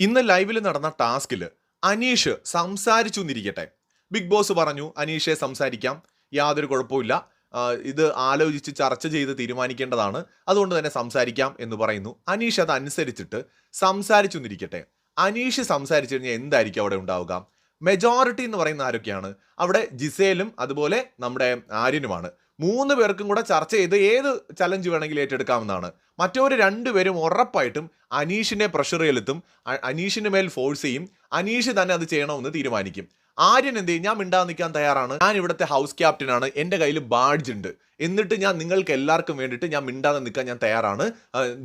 ഇന്ന് ലൈവിൽ നടന്ന ടാസ്കിൽ അനീഷ് സംസാരിച്ചു എന്നിരിക്കട്ടെ ബിഗ് ബോസ് പറഞ്ഞു അനീഷെ സംസാരിക്കാം. യാതൊരു കുഴപ്പമില്ല ഇത് ആലോചിച്ച് ചർച്ച ചെയ്ത് തീരുമാനിക്കേണ്ടതാണ്. അതുകൊണ്ട് തന്നെ സംസാരിക്കാം എന്ന് പറയുന്നു. അനീഷ് അത് അനുസരിച്ചിട്ട് സംസാരിച്ചു എന്നിരിക്കട്ടെ അനീഷ് സംസാരിച്ചു കഴിഞ്ഞാൽ എന്തായിരിക്കും അവിടെ ഉണ്ടാവുക? മെജോറിറ്റി എന്ന് പറയുന്ന ആരൊക്കെയാണ്? അവിടെ ജിസേലും അതുപോലെ നമ്മുടെ ആര്യനുമാണ്. മൂന്ന് പേർക്കും കൂടെ ചർച്ച ചെയ്ത് ഏത് ചലഞ്ച് വേണമെങ്കിലും ഏറ്റെടുക്കാമെന്നാണ് മറ്റൊരു രണ്ടുപേരും ഉറപ്പായിട്ടും അനീഷിനെ പ്രഷർ ചെലുത്തും അനീഷിന് മേൽ ഫോഴ്സ് ചെയ്യും. അനീഷ് തന്നെ അത് ചെയ്യണമെന്ന് തീരുമാനിക്കും. ആര്യൻ എന്ത് ചെയ്യും? ഞാൻ മിണ്ടാൻ നിൽക്കാൻ തയ്യാറാണ്. ഞാൻ ഇവിടുത്തെ ഹൗസ് ക്യാപ്റ്റൻ ആണ്. എന്റെ കയ്യിൽ ബാഡ്ജ് ഉണ്ട്. എന്നിട്ട് ഞാൻ നിങ്ങൾക്ക് എല്ലാവർക്കും വേണ്ടിയിട്ട് ഞാൻ മിണ്ടാതെ നിൽക്കാൻ ഞാൻ തയ്യാറാണ്.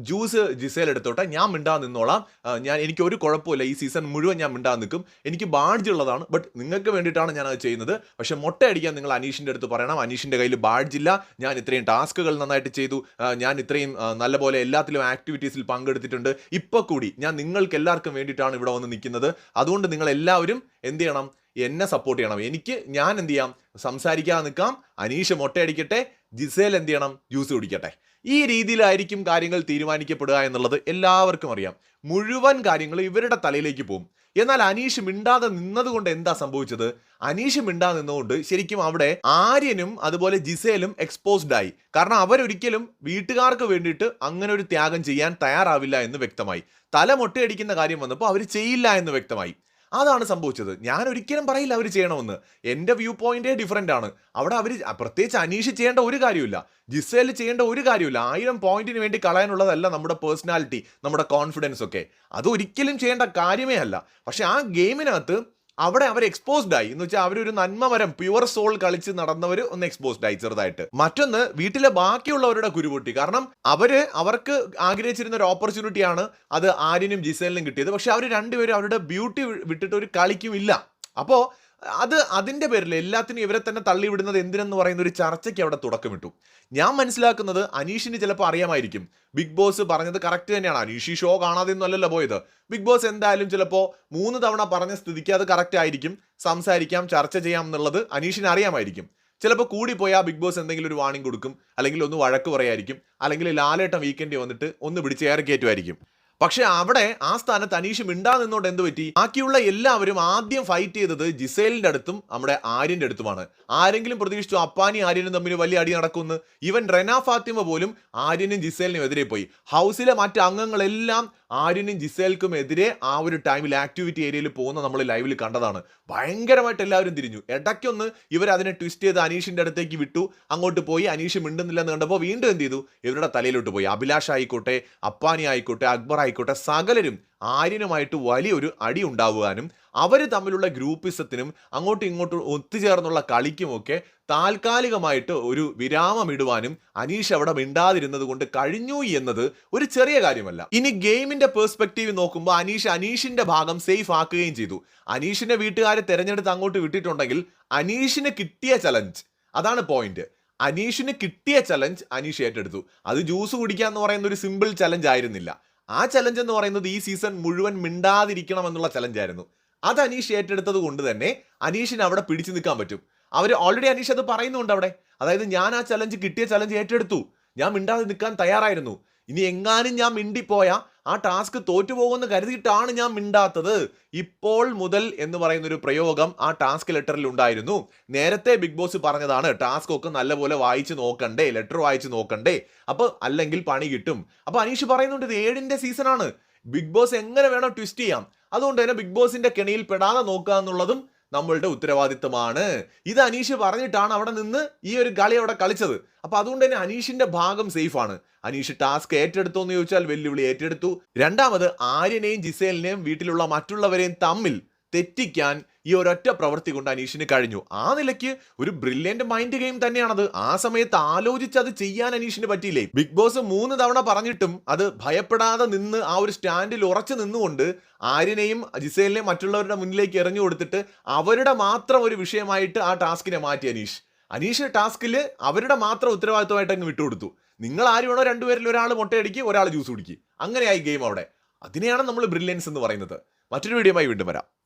ജ്യൂസ് ജിസേൽ എടുത്തോട്ടെ. ഞാൻ മിണ്ടാതെ നിന്നോളാം. ഞാൻ എനിക്ക് ഒരു കുഴപ്പമില്ല ഈ സീസൺ മുഴുവൻ ഞാൻ മിണ്ടാതെ നിൽക്കും. എനിക്ക് ബാഡ്ജ് ഉള്ളതാണ്. ബട്ട് നിങ്ങൾക്ക് വേണ്ടിയിട്ടാണ് ഞാൻ അത് ചെയ്യുന്നത്. പക്ഷേ മുട്ട അടിക്കാൻ നിങ്ങൾ അനീഷിന്റെ അടുത്ത് പറയണം. അനീഷിന്റെ കയ്യിൽ ബാഡ്ജ് ഇല്ല. ഞാൻ ഇത്രയും ടാസ്കുകൾ നന്നായിട്ട് ചെയ്തു. ഞാൻ ഇത്രയും നല്ലപോലെ എല്ലാത്തിലും ആക്ടിവിറ്റീസിൽ പങ്കെടുത്തിട്ടുണ്ട്. ഇപ്പോൾ കൂടി ഞാൻ നിങ്ങൾക്ക് എല്ലാവർക്കും വേണ്ടിയിട്ടാണ് ഇവിടെ വന്ന് നിൽക്കുന്നത്. അതുകൊണ്ട് നിങ്ങൾ എല്ലാവരും എന്ത് ചെയ്യണം? എന്നെ സപ്പോർട്ട് ചെയ്യണം. എനിക്ക് ഞാൻ എന്ത് ചെയ്യാം? സംസാരിക്കാതെ നിൽക്കാം. അനീഷ് മൊട്ടയടിക്കട്ടെ. ജിസേൽ എന്ത് ചെയ്യണം? ജ്യൂസ് കുടിക്കട്ടെ. ഈ രീതിയിലായിരിക്കും കാര്യങ്ങൾ തീരുമാനിക്കപ്പെടുക എന്നുള്ളത് എല്ലാവർക്കും അറിയാം. മുഴുവൻ കാര്യങ്ങളും ഇവരുടെ തലയിലേക്ക് പോകും. എന്നാൽ അനീഷ് മിണ്ടാതെ നിന്നതുകൊണ്ട് എന്താ സംഭവിച്ചത്? അനീഷ് മിണ്ടാതെ നിന്നുകൊണ്ട് ശരിക്കും അവിടെ ആര്യനും അതുപോലെ ജിസേലും എക്സ്പോസ്ഡ് ആയി. കാരണം അവരൊരിക്കലും വീട്ടുകാർക്ക് വേണ്ടിയിട്ട് അങ്ങനെ ഒരു ത്യാഗം ചെയ്യാൻ തയ്യാറാവില്ല എന്ന് വ്യക്തമായി. തല മൊട്ടയടിക്കുന്ന കാര്യം വന്നപ്പോൾ അവർ ചെയ്യില്ല എന്ന് വ്യക്തമായി. അതാണ് സംഭവിച്ചത്. ഞാൻ ഒരിക്കലും പറയില്ല അവർ ചെയ്യണമെന്ന്. എന്റെ വ്യൂ പോയിന്റേ ഡിഫറെന്റ് ആണ്. അവിടെ അവർ പ്രത്യേകിച്ച് അനീഷ് ചെയ്യേണ്ട ഒരു കാര്യമില്ല ജിസേൽ ചെയ്യേണ്ട ഒരു കാര്യമില്ല ആയിരം പോയിന്റിന് വേണ്ടി കളയാനുള്ളതല്ല നമ്മുടെ പേഴ്സണാലിറ്റി നമ്മുടെ കോൺഫിഡൻസ് ഒക്കെ. അത് ഒരിക്കലും ചെയ്യേണ്ട കാര്യമേ അല്ല. പക്ഷെ ആ ഗെയിമിനകത്ത് അവിടെ അവർ എക്സ്പോസ്ഡ് ആയി. എന്ന് വെച്ചാൽ അവരൊരു നന്മമരം പ്യുവർ സോൾ കളിച്ച് നടന്നവർ ഒന്ന് എക്സ്പോസ്ഡ് ആയി ചെറുതായിട്ട്. മറ്റൊന്ന് വീട്ടിലെ ബാക്കിയുള്ളവരുടെ കുരുപൊട്ടി. കാരണം അവർ അവർക്ക് ആഗ്രഹിച്ചിരുന്ന ഒരു ഓപ്പർച്യൂണിറ്റിയാണ് അത് ആര്യനും ജിസേലിനും കിട്ടിയത്. പക്ഷെ അവർ രണ്ടുപേരും അവരുടെ ബ്യൂട്ടി വിട്ടിട്ട് ഒരു കളിക്കും ഇല്ല അപ്പോൾ അത് അതിന്റെ പേരിൽ എല്ലാത്തിനും ഇവരെ തന്നെ തള്ളിവിടുന്നത് എന്തിനെന്ന് പറയുന്ന ഒരു ചർച്ചയ്ക്ക് അവിടെ തുടക്കമിട്ടു. ഞാൻ മനസ്സിലാക്കുന്നത് അനീഷിന് ചിലപ്പോൾ അറിയാമായിരിക്കും. ബിഗ് ബോസ് പറഞ്ഞത് കറക്റ്റ് തന്നെയാണ്. അനീഷി ഷോ കാണാതെ ഒന്നും അല്ലല്ലോ പോയത്. ബിഗ് ബോസ് എന്തായാലും ചിലപ്പോൾ മൂന്ന് തവണ പറഞ്ഞ സ്ഥിതിക്ക് അത് കറക്റ്റ് ആയിരിക്കും. സംസാരിക്കാം ചർച്ച ചെയ്യാം എന്നുള്ളത് അനീഷിന് അറിയാമായിരിക്കും. ചിലപ്പോൾ കൂടിപ്പോയാൽ ബിഗ് ബോസ് എന്തെങ്കിലും ഒരു വാണിംഗ് കൊടുക്കും. അല്ലെങ്കിൽ ഒന്ന് വഴക്ക് പറയായിരിക്കും. അല്ലെങ്കിൽ ലാലേട്ടം വീക്കെൻഡ് വന്നിട്ട് ഒന്ന് പിടിച്ച് ഏറെ കയറ്റുമായിരിക്കും പക്ഷെ അവിടെ ആ സ്ഥാനത്ത് അനീഷ് മിണ്ടാ നിന്നോണ്ട് എന്ത് പറ്റി? ബാക്കിയുള്ള എല്ലാവരും ആദ്യം ഫൈറ്റ് ചെയ്തത് ജിസേലിന്റെ അടുത്തും നമ്മുടെ ആര്യന്റെ അടുത്തുമാണ്. ആരെങ്കിലും പ്രതീക്ഷിച്ചു അപ്പാനി ആര്യനും തമ്മിൽ വലിയ അടി നടക്കുമെന്ന്? ഇവൻ റെന ഫാത്തിമ പോലും ആര്യനും ജിസേലിനും എതിരെ പോയി. ഹൗസിലെ മറ്റ് അംഗങ്ങളെല്ലാം ആര്യനും ജിസേൽക്കും എതിരെ ആ ഒരു ടൈമിൽ ആക്ടിവിറ്റി ഏരിയയിൽ പോകുന്ന നമ്മൾ ലൈവിൽ കണ്ടതാണ്. ഭയങ്കരമായിട്ട് എല്ലാവരും തിരിഞ്ഞു. ഇടയ്ക്കൊന്ന് ഇവർ അതിനെ ട്വിസ്റ്റ് ചെയ്ത് അനീഷിന്റെ അടുത്തേക്ക് വിട്ടു. അങ്ങോട്ട് പോയി അനീഷ് മിണ്ടുന്നില്ലെന്ന് കണ്ടപ്പോൾ വീണ്ടും എന്ത് ചെയ്തു? ഇവരുടെ തലയിലോട്ട് പോയി. അഭിലാഷ് ആയിക്കോട്ടെ അപ്പാനി ആയിക്കോട്ടെ അക്ബർ ആയിക്കോട്ടെ സകലരും ആര്യനുമായിട്ട് വലിയൊരു അടി ഉണ്ടാവുവാനും അവർ തമ്മിലുള്ള ഗ്രൂപ്പിസത്തിനും അങ്ങോട്ടും ഇങ്ങോട്ടും ഒത്തുചേർന്നുള്ള കളിക്കുമൊക്കെ താൽക്കാലികമായിട്ട് ഒരു വിരാമം ഇടുവാനും അനീഷ് അവിടെ മിണ്ടാതിരുന്നത് കൊണ്ട് കഴിഞ്ഞു എന്നത് ഒരു ചെറിയ കാര്യമല്ല. ഇനി ഗെയിമിന്റെ പേഴ്സ്പെക്റ്റീവ് നോക്കുമ്പോൾ അനീഷ് അനീഷിന്റെ ഭാഗം സേഫ് ആക്കുകയും ചെയ്തു. അനീഷിന്റെ വീട്ടുകാരെ തെരഞ്ഞെടുത്ത് അങ്ങോട്ട് വിട്ടിട്ടുണ്ടെങ്കിൽ അനീഷിന് കിട്ടിയ ചലഞ്ച് അതാണ് പോയിന്റ് അനീഷിന് കിട്ടിയ ചലഞ്ച് അനീഷ് ഏറ്റെടുത്തു. അത് ജ്യൂസ് കുടിക്കുക എന്ന് പറയുന്ന ഒരു സിമ്പിൾ ചലഞ്ച് ആയിരുന്നില്ല. ആ ചലഞ്ച് എന്ന് പറയുന്നത് ഈ സീസൺ മുഴുവൻ മിണ്ടാതിരിക്കണം എന്നുള്ള ചലഞ്ച് ആയിരുന്നു. അത് അനീഷ് ഏറ്റെടുത്തത് കൊണ്ട് തന്നെ അനീഷിന് അവിടെ പിടിച്ചു നിൽക്കാൻ പറ്റും. അവർ ഓൾറെഡി അനീഷ് അത് പറയുന്നുണ്ട് അവിടെ. അതായത് ഞാൻ ആ ചലഞ്ച് കിട്ടിയ ചലഞ്ച് ഏറ്റെടുത്തു. ഞാൻ മിണ്ടാതെ നിൽക്കാൻ തയ്യാറായിരുന്നു. ഇനി എങ്ങാനും ഞാൻ മിണ്ടിപ്പോയ ആ ടാസ്ക് തോറ്റുപോകുമെന്ന് കരുതിയിട്ടാണ് ഞാൻ മിണ്ടാത്തത്. ഇപ്പോൾ മുതൽ എന്ന് പറയുന്ന ഒരു പ്രയോഗം ആ ടാസ്ക് ലെറ്ററിൽ ഉണ്ടായിരുന്നു. നേരത്തെ ബിഗ് ബോസ് പറഞ്ഞതാണ് ടാസ്ക് ഒക്കെ നല്ലപോലെ വായിച്ച് നോക്കണ്ടേ ലെറ്റർ വായിച്ച് നോക്കണ്ടേ. അപ്പൊ അല്ലെങ്കിൽ പണി കിട്ടും. അപ്പൊ അനീഷ് പറയുന്നുണ്ട് ഇത് ഏഴിന്റെ സീസണാണ്. ബിഗ് ബോസ് എങ്ങനെ വേണം ട്വിസ്റ്റ് ചെയ്യാം. അതുകൊണ്ട് തന്നെ ബിഗ് ബോസിന്റെ കെണിയിൽ പെടാതെ നോക്കുക എന്നുള്ളതും നമ്മളുടെ ഉത്തരവാദിത്തമാണ് ഇത് അനീഷ് പറഞ്ഞിട്ടാണ് അവിടെ നിന്ന് ഈ ഒരു കളി അവിടെ കളിച്ചത്. അപ്പൊ അതുകൊണ്ട് തന്നെ അനീഷിന്റെ ഭാഗം സേഫ് ആണ്. അനീഷ് ടാസ്ക് ഏറ്റെടുത്തു എന്ന് ചോദിച്ചാൽ വെല്ലുവിളി ഏറ്റെടുത്തു. രണ്ടാമത് ആര്യനെയും ജിസേലിനെയും വീട്ടിലുള്ള മറ്റുള്ളവരെയും തമ്മിൽ തെറ്റിക്കാൻ ഈ ഒരൊറ്റ പ്രവൃത്തി കൊണ്ട് അനീഷിന് കഴിഞ്ഞു. ആ നിലയ്ക്ക് ഒരു ബ്രില്യന്റ് മൈൻഡ് ഗെയിം തന്നെയാണത്. ആ സമയത്ത് ആലോചിച്ച് അത് ചെയ്യാൻ അനീഷിന് പറ്റിയില്ലേ? ബിഗ് ബോസ് മൂന്ന് തവണ പറഞ്ഞിട്ടും അത് ഭയപ്പെടാതെ നിന്ന് ആ ഒരു സ്റ്റാൻഡിൽ ഉറച്ചു നിന്നുകൊണ്ട് ആര്യനെയും ജിസേലിനെയും മറ്റുള്ളവരുടെ മുന്നിലേക്ക് എറിഞ്ഞു കൊടുത്തിട്ട് അവരുടെ മാത്രം ഒരു വിഷയമായിട്ട് ആ ടാസ്കിനെ മാറ്റി അനീഷ്. അനീഷ് ടാസ്കിൽ അവരുടെ മാത്രം ഉത്തരവാദിത്വമായിട്ട് അങ്ങ് വിട്ടുകൊടുത്തു. നിങ്ങൾ ആര് വേണോ രണ്ടുപേരിൽ ഒരാൾ മുട്ടയടിക്കുക ഒരാൾ ജ്യൂസ് കുടിക്കുക അങ്ങനെയായി ഗെയിം അവിടെ. അതിനെയാണ് നമ്മൾ ബ്രില്യൻസ് എന്ന് പറയുന്നത്. മറ്റൊരു വീഡിയോയുമായി വീണ്ടും വരാം.